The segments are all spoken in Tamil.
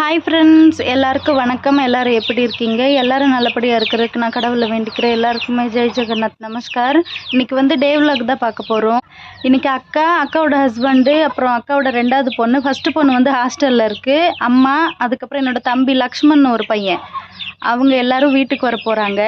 ஹாய் ஃப்ரெண்ட்ஸ் எல்லாருக்கும் வணக்கம். எல்லாரும் எப்படி இருக்கீங்க? எல்லோரும் நல்லபடியாக இருக்கிறதுக்கு நான் கடவுளை வேண்டிக்கிறேன். எல்லாருக்குமே ஜெய் ஜெகநாத் நமஸ்கார். இன்றைக்கி வந்து டே விலாக் தான் பார்க்க போகிறோம் இன்றைக்கி அக்கா அக்காவோட ஹஸ்பண்டு அப்புறம் அக்காவோட ரெண்டாவது பொண்ணு. ஃபஸ்ட்டு பொண்ணு வந்து ஹாஸ்டலில் இருக்குது அம்மா அதுக்கப்புறம் என்னோட தம்பி லக்ஷ்மண் ஒரு பையன். அவங்க எல்லாரும் வீட்டுக்கு வர போகிறாங்க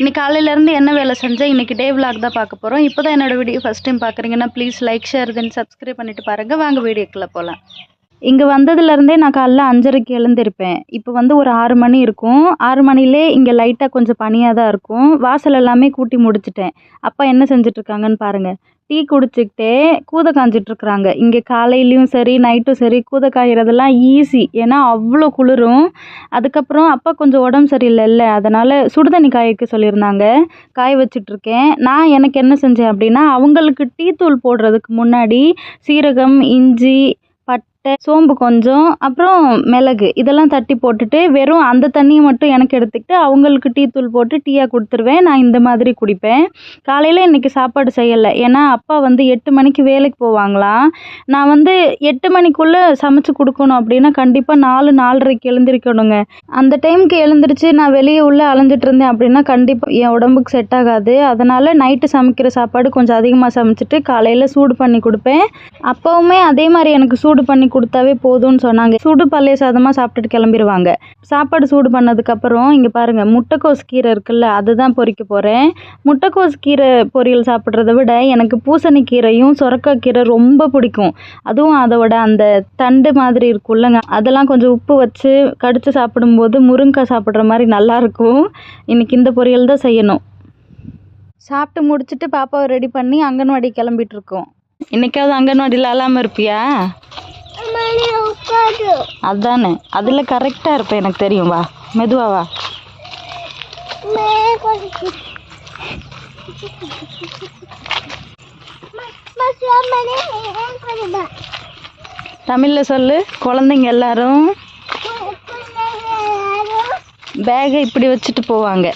இன்னைக்கு காலையிலேருந்து என்ன வேலை செஞ்சேன் இன்றைக்கி டே விலாக் தான் பார்க்க போகிறோம் இப்போ தான் என்னோட வீடியோ ஃபஸ்ட் டைம் பார்க்குறீங்கன்னா please like share then subscribe பண்ணிட்டு பாருங்கள் வாங்க வீடியோக்குள்ளே போகலாம் இங்கே வந்ததுலேருந்தே நான் காலைல அஞ்சரைக்கு எழுந்திருப்பேன். இப்போ வந்து ஒரு ஆறு மணி இருக்கும். ஆறு மணிலே இங்கே லைட்டாக கொஞ்சம் பனியாக தான் இருக்கும். வாசல் எல்லாமே கூட்டி முடிச்சிட்டேன். அப்பா என்ன செஞ்சிட்ருக்காங்கன்னு பாருங்கள் டீ குடிச்சிக்கிட்டே கூதை காஞ்சிட்ருக்குறாங்க. இங்கே காலையிலையும் சரி நைட்டும் சரி கூதை காய்கிறதெல்லாம் ஈஸி ஏன்னா அவ்வளோ குளிரும். அதுக்கப்புறம் அப்பா கொஞ்சம் உடம்பு சரியில்லைல்ல. அதனால் சுடுதண்ணி காய வைக்க சொல்லியிருந்தாங்க. காய வச்சிட்ருக்கேன். நான் எனக்கு என்ன செஞ்சேன் அப்படின்னா அவங்களுக்கு டீ தூள் போடுறதுக்கு முன்னாடி சீரகம் இஞ்சி சோம்பு கொஞ்சம் அப்புறம் மிளகு. இதெல்லாம் தட்டி போட்டுட்டு வெறும் அந்த தண்ணியை மட்டும் எனக்கு எடுத்துக்கிட்டு அவங்களுக்கு டீ தூள் போட்டு டீயாக கொடுத்துருவேன். நான் இந்த மாதிரி குடிப்பேன். காலையில் இன்றைக்கி சாப்பாடு செய்யலை. ஏன்னா அப்பா வந்து எட்டு மணிக்கு வேலைக்கு போவாங்களாம் நான் வந்து எட்டு மணிக்குள்ளே சமைச்சு கொடுக்கணும் அப்படின்னா கண்டிப்பாக நாலு நாலரைக்கு எழுந்திரிக்கணுங்க. அந்த டைமுக்கு எழுந்திரிச்சு நான் வெளியே உள்ளே அலைஞ்சிட்டு இருந்தேன் அப்படின்னா கண்டிப்பாக என் உடம்புக்கு செட் ஆகாது. அதனால் நைட்டு சமைக்கிற சாப்பாடு கொஞ்சம் அதிகமாக சமைச்சிட்டு காலையில் சூடு பண்ணி கொடுப்பேன். அப்போவுமே அதே மாதிரி எனக்கு சூடு பண்ணி கொடுத்தாவே போதும்னு சொன்னாங்க. சூடு பழைய சாதமாக சாப்பிட்டுட்டு கிளம்பிடுவாங்க சாப்பாடு சூடு பண்ணதுக்கப்புறம் இங்கே பாருங்கள் முட்டைக்கோஸ் கீரை இருக்குல்ல அதுதான் பொறிக்க போகிறேன் முட்டைக்கோஸ் கீரை பொரியல் சாப்பிட்றத விட எனக்கு பூசணிக்கீரையும் சுரக்காய் கீரை ரொம்ப பிடிக்கும். அதுவும் அதோட அந்த தண்டு மாதிரி இருக்குல்லங்க அதெல்லாம் கொஞ்சம் உப்பு வச்சு கடித்து சாப்பிடும்போது முருங்கைக்காய் சாப்பிட்ற மாதிரி நல்லாயிருக்கும் இன்றைக்கி இந்த பொரியல் தான் செய்யணும். சாப்பிட்டு முடிச்சுட்டு பாப்பாவை ரெடி பண்ணி அங்கன்வாடி கிளம்பிட்டு இருக்கோம். இன்னைக்காவது அங்கன்வாடியில் அழாமல் இருப்பியா? அதானே. அதில் கரெக்டாக இருப்பேன் எனக்கு தெரியும். வா மெதுவா வா. தமிழில் சொல்லு குழந்தைங்க எல்லாரும். பேகை இப்படி வச்சுட்டு போவாங்க.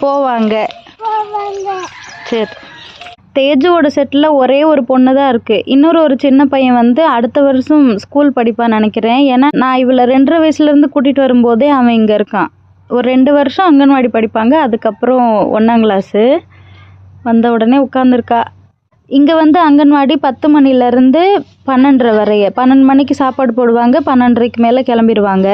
போவாங்க. சரி. தேஜுவோட செட்டில் ஒரே ஒரு பொண்ணு தான் இருக்குது இன்னொரு ஒரு சின்ன பையன் வந்து அடுத்த வருஷம் ஸ்கூல் படிப்பான்னு நினைக்கிறேன். ஏன்னா நான் இவளை ரெண்டரை வயசுலேருந்து கூட்டிகிட்டு வரும்போதே அவன் இங்கே இருக்கான். ஒரு ரெண்டு வருஷம் அங்கன்வாடி படிப்பாங்க. அதுக்கப்புறம் ஒன்றாம் கிளாஸு வந்த உடனே உட்காந்துருக்கா இங்கே வந்து அங்கன்வாடி பத்து மணிலேருந்து பன்னெண்டரை வரைய. பன்னெண்டு மணிக்கு சாப்பாடு போடுவாங்க பன்னெண்டரைக்கு மேலே கிளம்பிடுவாங்க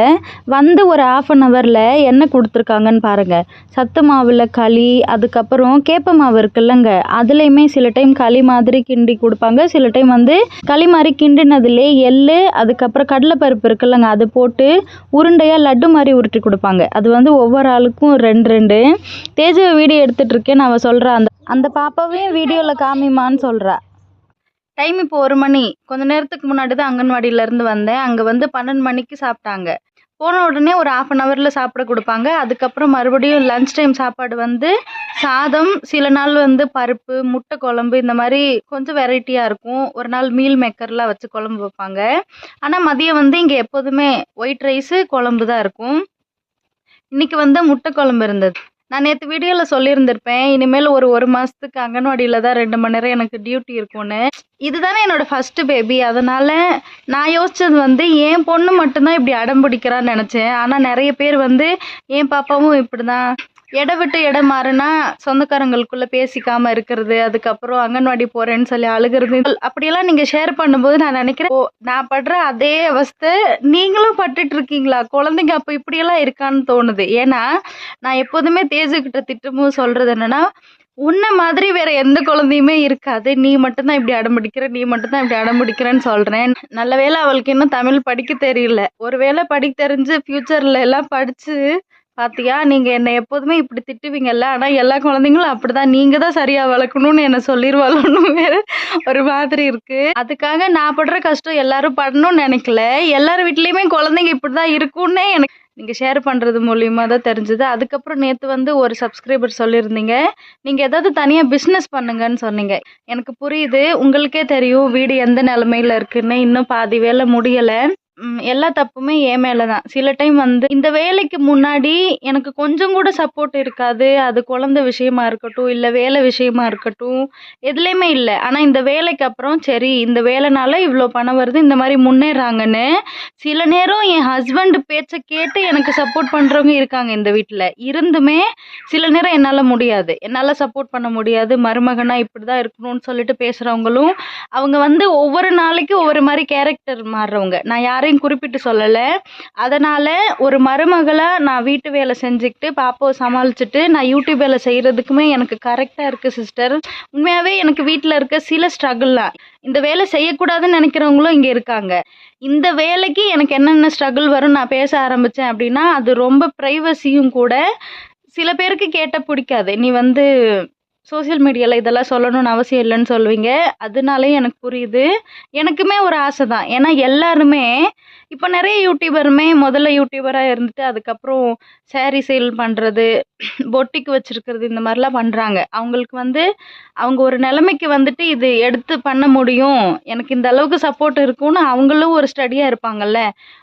வந்து ஒரு ஆஃப் அன் ஹவரில் என்ன கொடுத்துருக்காங்கன்னு பாருங்கள் சத்து மாவில் களி அதுக்கப்புறம் கேப்ப மாவு இருக்குல்லங்க. அதுலேயுமே சில டைம் களி மாதிரி கிண்டி கொடுப்பாங்க. சில டைம் வந்து களி மாதிரி கிண்டினதுலே எள்ளு அதுக்கப்புறம் கடலைப்பருப்பு இருக்குல்லங்க. அது போட்டு உருண்டையாக லட்டு மாதிரி உருட்டி கொடுப்பாங்க. அது வந்து ஒவ்வொரு ஆளுக்கும் ரெண்டு ரெண்டு. தேஜ வீடியோ எடுத்துகிட்ருக்கேன் நான் சொல்கிற அந்த அந்த பாப்பாவையும் வீடியோவில் காமிமான்னு சொல்கிறா டைம் இப்போ ஒரு மணி. கொஞ்ச நேரத்துக்கு முன்னாடி தான் அங்கன்வாடியிலேருந்து வந்தேன். அங்கே வந்து பன்னெண்டு மணிக்கு சாப்பிட்டாங்க. போன உடனே ஒரு ஆஃப் அன் ஹவரில் சாப்பிட கொடுப்பாங்க. அதுக்கப்புறம் மறுபடியும் லன்ச் டைம் சாப்பாடு வந்து சாதம் சில நாள் வந்து பருப்பு முட்டை குழம்பு இந்த மாதிரி கொஞ்சம் வெரைட்டியாக இருக்கும். ஒரு நாள் மீல் மேக்கர்லாம் வச்சு குழம்பு வைப்பாங்க. ஆனால் மதியம் வந்து இங்கே எப்போதுமே ஒயிட் ரைஸு குழம்பு தான் இருக்கும். இன்னைக்கு வந்து முட்டை குழம்பு இருந்தது. நான் நேற்று வீடியோவில் சொல்லியிருந்திருப்பேன் இனிமேல் ஒரு ஒரு மாதத்துக்கு அங்கன்வாடியில் தான் ரெண்டு மணி நேரம் எனக்கு டியூட்டி இருக்கும்னு. இதுதானே என்னோடய ஃபஸ்ட்டு பேபி அதனால் நான் யோசித்தது வந்து என் பொண்ணு மட்டும்தான் இப்படி அடம் பிடிக்கிறான்னு நினச்சேன். ஆனால் நிறைய பேர் வந்து என் பாப்பாவும் இப்படி தான் இடம் விட்டு இடம் மாறுனா சொந்தக்காரங்களுக்குள்ள பேசிக்காம இருக்கிறது அதுக்கப்புறம் அங்கன்வாடி போறேன்னு சொல்லி அழுகிறது. அப்படியெல்லாம் நீங்க ஷேர் பண்ணும்போது நான் நினைக்கிறேன் நான் படுற அதே அவஸ்தை நீங்களும் பட்டுட்டு இருக்கீங்களா? குழந்தைங்க அப்போ இப்படியெல்லாம் இருக்கான்னு தோணுது. ஏன்னா நான் எப்போதுமே தேஜுக்கிட்ட திட்டமும் சொல்றது என்னன்னா உன்னை மாதிரி வேற எந்த குழந்தையுமே இருக்காது. நீ மட்டும்தான் இப்படி அடம்பிடிக்கிற நீ மட்டும்தான் இப்படி அடம்பிடிக்கிறேன்னு சொல்றேன். நல்ல வேளை அவளுக்கு இன்னும் தமிழ் படிக்க தெரியல. ஒருவேளை படிக்க தெரிஞ்சு ஃபியூச்சர்ல எல்லாம் படிச்சு பாத்தியா? நீங்க என்னை எப்போதுமே இப்படி திட்டுவீங்கல்ல. ஆனா எல்லா குழந்தைங்களும் அப்படிதான். நீங்க தான் சரியா வளர்க்கணும்னு என்ன சொல்லிடுவாளோன்னு வேற ஒரு மாதிரி இருக்கு. அதுக்காக நான் படுற கஷ்டம் எல்லாரும் படணும்னு நினைக்கல. எல்லார் வீட்லயுமே குழந்தைங்க இப்படிதான் இருக்கும்னே எனக்கு நீங்கள் ஷேர் பண்ணுறது மூலியமாக தான் தெரிஞ்சுது. அதுக்கப்புறம் நேற்று வந்து ஒரு சப்ஸ்கிரைபர் சொல்லியிருந்தீங்க. நீங்கள் ஏதாவது தனியாக பிஸ்னஸ் பண்ணுங்கன்னு சொன்னீங்க. எனக்கு புரியுது. உங்களுக்கே தெரியும். வீடு எந்த நிலமையில இருக்குன்னு. இன்னும் பாதி வேலை முடியலை. எல்லா தப்புமே என் மேல தான் சில டைம் வந்து இந்த வேலைக்கு முன்னாடி எனக்கு கொஞ்சம் கூட சப்போர்ட் இருக்காது. அது குழந்தை விஷயமா இருக்கட்டும் இல்லை வேலை விஷயமா இருக்கட்டும் எதுலேயுமே இல்லை. ஆனால் இந்த வேலைக்கு அப்புறம் சரி இந்த வேலைனால இவ்வளோ பணம் வருது இந்த மாதிரி முன்னேறாங்கன்னு சில நேரம் என் ஹஸ்பண்ட் பேச்சை கேட்டு எனக்கு சப்போர்ட் பண்ணுறவங்க இருக்காங்க இந்த வீட்டில் இருந்துமே சில நேரம் என்னால் முடியாது. என்னால் சப்போர்ட் பண்ண முடியாது. மருமகனா இப்படி தான் இருக்கணும்னு சொல்லிட்டு பேசுகிறவங்களும் அவங்க வந்து ஒவ்வொரு நாளைக்கு ஒவ்வொரு மாதிரி கேரக்டர் மாறுறவங்க. நான் யார் யாரையும் குறிப்பிட்டு சொல்லலை. அதனால் ஒரு மருமகளாக நான் வீட்டு வேலை செஞ்சுக்கிட்டு பாப்பாவை சமாளிச்சுட்டு நான் யூடியூப் வேலை செய்கிறதுக்குமே எனக்கு கரெக்டாக இருக்குது சிஸ்டர் உண்மையாகவே எனக்கு வீட்டில் இருக்க சில ஸ்ட்ரகிள்லாம் இந்த வேலை செய்யக்கூடாதுன்னு நினைக்கிறவங்களும் இங்கே இருக்காங்க. இந்த வேலைக்கு எனக்கு என்னென்ன ஸ்ட்ரகிள் வரும் நான் பேச ஆரம்பித்தேன் அப்படின்னா அது ரொம்ப ப்ரைவசியும் கூட சில பேருக்கு கேட்டால் பிடிக்காது. நீ வந்து சோஷியல் மீடியாவில் இதெல்லாம் சொல்லணும்னு அவசியம் இல்லைன்னு சொல்லுவீங்க. அதனாலேயும் எனக்கு புரியுது. எனக்குமே ஒரு ஆசை தான். ஏன்னா எல்லாருமே இப்போ நிறைய யூடியூபருமே முதல்ல யூடியூபராக இருந்துட்டு அதுக்கப்புறம் சேரீ சேல் பண்ணுறது பொட்டிக்கு வச்சுருக்கிறது இந்த மாதிரிலாம் பண்ணுறாங்க அவங்களுக்கு வந்து அவங்க ஒரு நிலைமைக்கு வந்துட்டு இது எடுத்து பண்ண முடியும். எனக்கு இந்த அளவுக்கு சப்போர்ட் இருக்கும்னு அவங்களும் ஒரு ஸ்டடியாக இருப்பாங்கல்ல.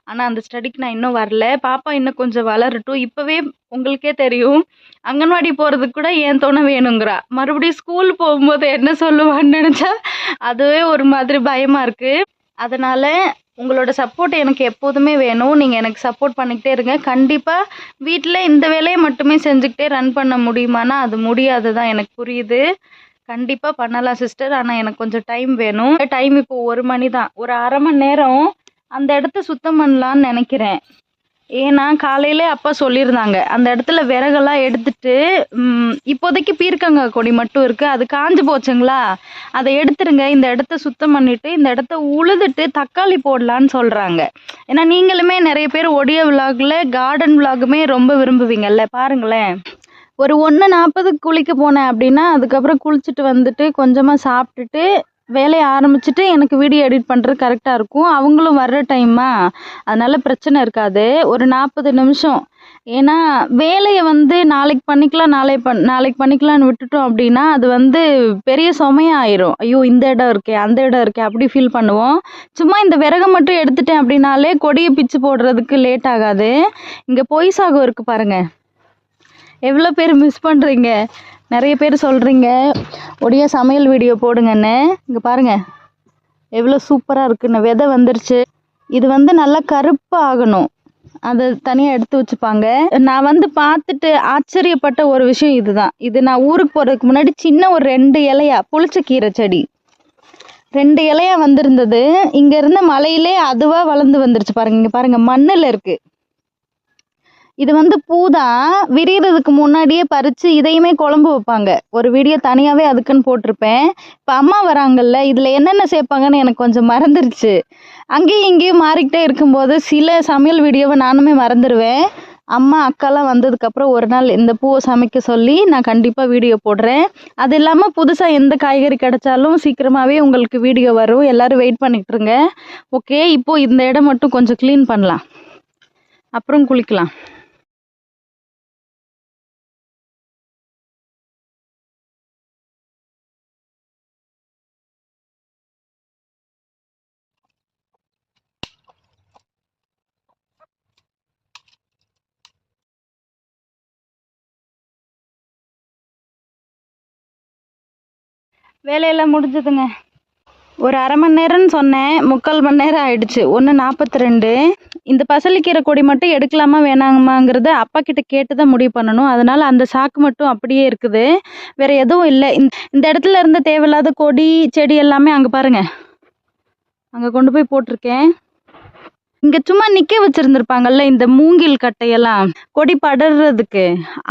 ஆனால் அந்த ஸ்டடிக்கு நான் இன்னும் வரல. பாப்பா இன்னும் கொஞ்சம் வளரட்டும். இப்போவே உங்களுக்கே தெரியும். அங்கன்வாடி போகிறதுக்கு கூட ஏன் தோணை வேணுங்கிறா. மறுபடியும் ஸ்கூல் போகும்போது என்ன சொல்லுவான்னு நினச்சா அதுவே ஒரு மாதிரி பயமாக இருக்குது அதனால் உங்களோட சப்போர்ட் எனக்கு எப்போதுமே வேணும். நீங்கள் எனக்கு சப்போர்ட் பண்ணிக்கிட்டே இருங்க. கண்டிப்பாக வீட்டில் இந்த வேலையை மட்டுமே செஞ்சுக்கிட்டே ரன் பண்ண முடியுமானா அது முடியாது தான் எனக்கு புரியுது. கண்டிப்பாக பண்ணலாம் சிஸ்டர் ஆனால் எனக்கு கொஞ்சம் டைம் வேணும். டைம் இப்போ ஒரு மணி தான் ஒரு அரை மணி நேரம் அந்த இடத்த சுத்தம் பண்ணலான்னு நினைக்கிறேன். ஏன்னா காலையிலே அப்பா சொல்லியிருந்தாங்க. அந்த இடத்துல விறகெல்லாம் எடுத்துட்டு இப்போதைக்கு பீர்க்கங்காய் கொடி மட்டும் இருக்கு. அது காஞ்சு போச்சுங்களா? அதை எடுத்துருங்க. இந்த இடத்த சுத்தம் பண்ணிட்டு இந்த இடத்த உழுதுட்டு தக்காளி போடலான்னு சொல்றாங்க. ஏன்னா நீங்களுமே நிறைய பேர் ஒடிய விலாகில் கார்டன் விலாகுமே ரொம்ப விரும்புவீங்கல்ல பாருங்களேன். ஒரு ஒன்று நாற்பதுக்கு குளிக்க போனேன் அப்படின்னா அதுக்கப்புறம் குளிச்சுட்டு வந்துட்டு கொஞ்சமாக சாப்பிட்டுட்டு வேலையை ஆரம்பிச்சுட்டு எனக்கு வீடியோ எடிட் பண்ணுறது கரெக்டாக இருக்கும். அவங்களும் வர்ற டைமா அதனால் பிரச்சனை இருக்காது. ஒரு நாற்பது நிமிஷம். ஏன்னா வேலையை வந்து நாளைக்கு பண்ணிக்கலாம் நாளை பண் நாளைக்கு பண்ணிக்கலாம்னு விட்டுட்டோம் அப்படின்னா அது வந்து பெரிய சுமையாக ஆயிரும். ஐயோ இந்த இடம் இருக்கே அந்த இடம் இருக்கே அப்படி ஃபீல் பண்ணுவோம். சும்மா இந்த விறகை மட்டும் எடுத்துட்டேன் அப்படின்னாலே கொடியை பிச்சு போடுறதுக்கு லேட் ஆகாது. இங்கே பொய் சாகம் இருக்குது பாருங்கள் எவ்வளோ பேர் மிஸ் பண்ணுறீங்க நிறைய பேர் சொல்கிறீங்க ஒடியா சமையல் வீடியோ போடுங்கன்னு. இங்கே பாருங்க. எவ்வளோ சூப்பராக இருக்குன்னு. விதை வந்துருச்சு. இது வந்து நல்லா கருப்பாக ஆகணும். அதை தனியாக எடுத்து வச்சுப்பாங்க. நான் வந்து பார்த்துட்டு ஆச்சரியப்பட்ட ஒரு விஷயம் இதுதான். இது நான் ஊருக்கு போகிறதுக்கு முன்னாடி சின்ன ஒரு ரெண்டு இலையா புளிச்ச கீரை செடி. ரெண்டு இலையா வந்திருந்தது. இங்கேருந்து மலையிலே அதுவாக வளர்ந்து வந்துருச்சு பாருங்க. இங்கே பாருங்கள் மண்ணில் இருக்குது இது வந்து பூ தான் விரியறதுக்கு முன்னாடியே பறித்து இதையுமே குழம்பு வைப்பாங்க. ஒரு வீடியோ தனியாகவே அதுக்குன்னு போட்டிருப்பேன். இப்போ அம்மா வராங்கல்ல இதில் என்னென்ன சேர்ப்பாங்கன்னு எனக்கு கொஞ்சம் மறந்துருச்சு. அங்கேயும் இங்கேயும் மாறிக்கிட்டே இருக்கும்போது சில சமையல் வீடியோவை நானுமே மறந்துடுவேன் அம்மா அக்காலாம் வந்ததுக்கப்புறம் ஒரு நாள் இந்த பூவை சமைக்க சொல்லி நான் கண்டிப்பாக வீடியோ போடுறேன். அது இல்லாமல் புதுசாக எந்த காய்கறி கிடைச்சாலும் சீக்கிரமாகவே உங்களுக்கு வீடியோ வரும். எல்லோரும் வெயிட் பண்ணிட்டுருங்க ஓகே இப்போது இந்த இடம் மட்டும் கொஞ்சம் க்ளீன் பண்ணலாம். அப்புறம் குளிக்கலாம். வேலையெல்லாம் முடிஞ்சதுங்க. ஒரு அரை மணி நேரம்னு சொன்னேன். முக்கால் மணி நேரம் ஆயிடுச்சு. ஒன்று நாற்பத்தி ரெண்டு இந்த பசலிக்கீரை கொடி மட்டும் எடுக்கலாமா வேணாமாங்கிறத அப்பா கிட்ட கேட்டு தான் முடிவு பண்ணணும். அதனால அந்த சாக்கு மட்டும் அப்படியே இருக்குது. வேற எதுவும் இல்லை. இந்த இந்த இடத்துல இருந்த தேவையில்லாத கொடி செடி எல்லாமே அங்கே பாருங்க. அங்கே கொண்டு போய் போட்டிருக்கேன். இங்க சும்மா நிற்க வச்சிருந்திருப்பாங்கல்ல இந்த மூங்கில் கட்டையெல்லாம்? கொடி படர்றதுக்கு.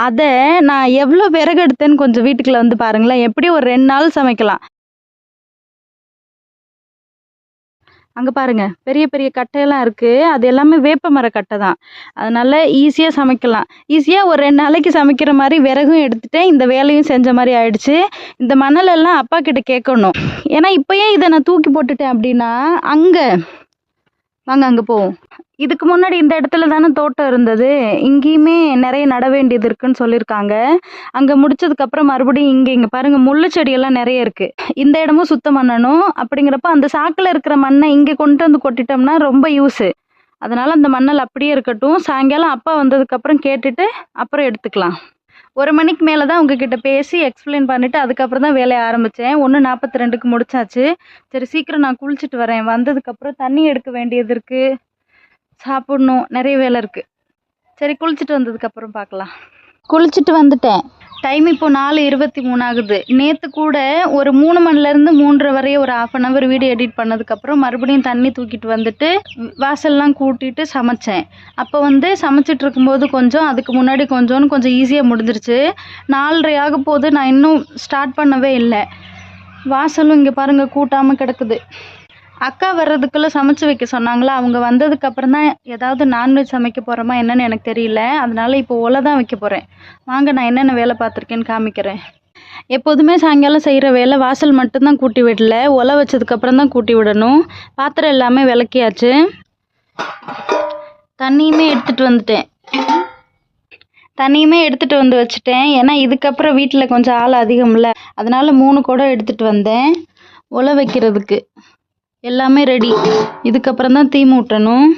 அதை நான் எவ்வளவு விறகு எடுத்தேன்னு கொஞ்சம் வீட்டுக்குள்ள வந்து பாருங்களேன். எப்படி ஒரு ரெண்டு நாள் சமைக்கலாம். அங்கே பாருங்க. பெரிய பெரிய கட்டையெல்லாம் இருக்குது அது எல்லாமே வேப்ப மர கட்டை தான். அதனால ஈஸியாக சமைக்கலாம். ஈஸியாக ஒரு ரெண்டு நாளைக்கு சமைக்கிற மாதிரி விறகும் எடுத்துட்டேன். இந்த வேலையும் செஞ்ச மாதிரி ஆயிடுச்சு. இந்த மணல் எல்லாம் அப்பா கிட்ட கேட்கணும். ஏன்னா இப்போயே இதை நான் தூக்கி போட்டுட்டேன் அப்படின்னா அங்கே வாங்க அங்கே போவோம். இதுக்கு முன்னாடி இந்த இடத்துல தானே தோட்டம் இருந்தது. இங்கேயுமே நிறைய நட வேண்டியது இருக்குன்னு சொல்லியிருக்காங்க. அங்கே முடிச்சதுக்கப்புறம் மறுபடியும் இங்கே இங்கே பாருங்கள் முள்ளு செடியெல்லாம் நிறைய இருக்குது இந்த இடமும் சுத்தம் பண்ணணும். அப்படிங்கிறப்ப அந்த சாக்கில் இருக்கிற மண்ணை இங்கே கொண்டு வந்து கொட்டிட்டோம்னா ரொம்ப யூஸு. அதனால் அந்த மண்ணல் அப்படியே இருக்கட்டும். சாயங்காலம் அப்பா வந்ததுக்கப்புறம் கேட்டுட்டு அப்புறம் எடுத்துக்கலாம். ஒரு மணிக்கு மேலே தான் உங்ககிட்ட பேசி எக்ஸ்பிளைன் பண்ணிவிட்டு அதுக்கப்புறம் தான் வேலையை ஆரம்பித்தேன் ஒன்று நாற்பத்தி ரெண்டுக்கு முடிச்சாச்சு. சரி சீக்கிரம் நான் குளிச்சுட்டு வரேன். வந்ததுக்கப்புறம் தண்ணி எடுக்க வேண்டியது இருக்குது சாப்பிட்ணும். நிறைய வேலை இருக்குது சரி குளிச்சுட்டு வந்ததுக்கப்புறம் பார்க்கலாம். குளிச்சுட்டு வந்துட்டேன். டைம் இப்போ நாலு இருபத்தி மூணு ஆகுது. நேற்று கூட ஒரு மூணு மணிலேருந்து மூன்றரை வரைய ஒரு half an hour video edit பண்ணதுக்கப்புறம் மறுபடியும் தண்ணி தூக்கிட்டு வந்துட்டு வாசல்லாம் கூட்டிட்டு சமைச்சேன். அப்போ வந்து சமைச்சிட்டு இருக்கும்போது கொஞ்சம் அதுக்கு முன்னாடி கொஞ்சோன்னு கொஞ்சம் ஈஸியாக முடிஞ்சிருச்சு. நாலரை ஆக போது நான் இன்னும் ஸ்டார்ட் பண்ணவே இல்லை. வாசலும் இங்கே பாருங்கள் கூட்டாமல் கிடக்குது. அக்கா வர்றதுக்குள்ளே சமைச்சு வைக்க சொன்னாங்களா? அவங்க வந்ததுக்கு அப்புறம் தான் ஏதாவது நான்வெஜ் சமைக்க போகிறோமா என்னன்னு எனக்கு தெரியல. அதனால இப்போ ஒலை தான் வைக்க போகிறேன் வாங்க நான் என்னென்ன வேலை பார்த்துருக்கேன்னு காமிக்கிறேன். எப்போதுமே சாயங்காலம் செய்கிற வேலை வாசல் மட்டும்தான் கூட்டி விடல. ஒலை வச்சதுக்கப்புறம் தான் கூட்டி விடணும். பாத்திரம் எல்லாமே விளக்கியாச்சு. தண்ணியுமே எடுத்துகிட்டு வந்துட்டேன். தண்ணியுமே எடுத்துகிட்டு வந்து வச்சுட்டேன். ஏன்னா இதுக்கப்புறம் வீட்டில் கொஞ்சம் ஆள் அதிகம்ல. அதனால் மூணு குடம் எடுத்துகிட்டு வந்தேன். ஒலை வைக்கிறதுக்கு. எல்லாமே ரெடி இதுக்கப்புறம் தான் தீ மூட்டணும்.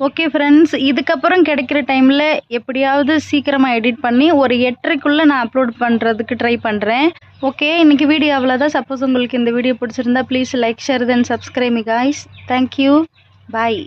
ஓகே ஃப்ரெண்ட்ஸ் இதுக்கப்புறம் கிடைக்கிற டைமில் எப்படியாவது சீக்கிரமாக எடிட் பண்ணி ஒரு எட்டரைக்குள்ளே நான் அப்லோட் பண்ணுறதுக்கு ட்ரை பண்ணுறேன் ஓகே இன்றைக்கி வீடியோ அவ்வளோதான் சப்போஸ் உங்களுக்கு இந்த வீடியோ பிடிச்சிருந்தா please like share then subscribe guys thank you bye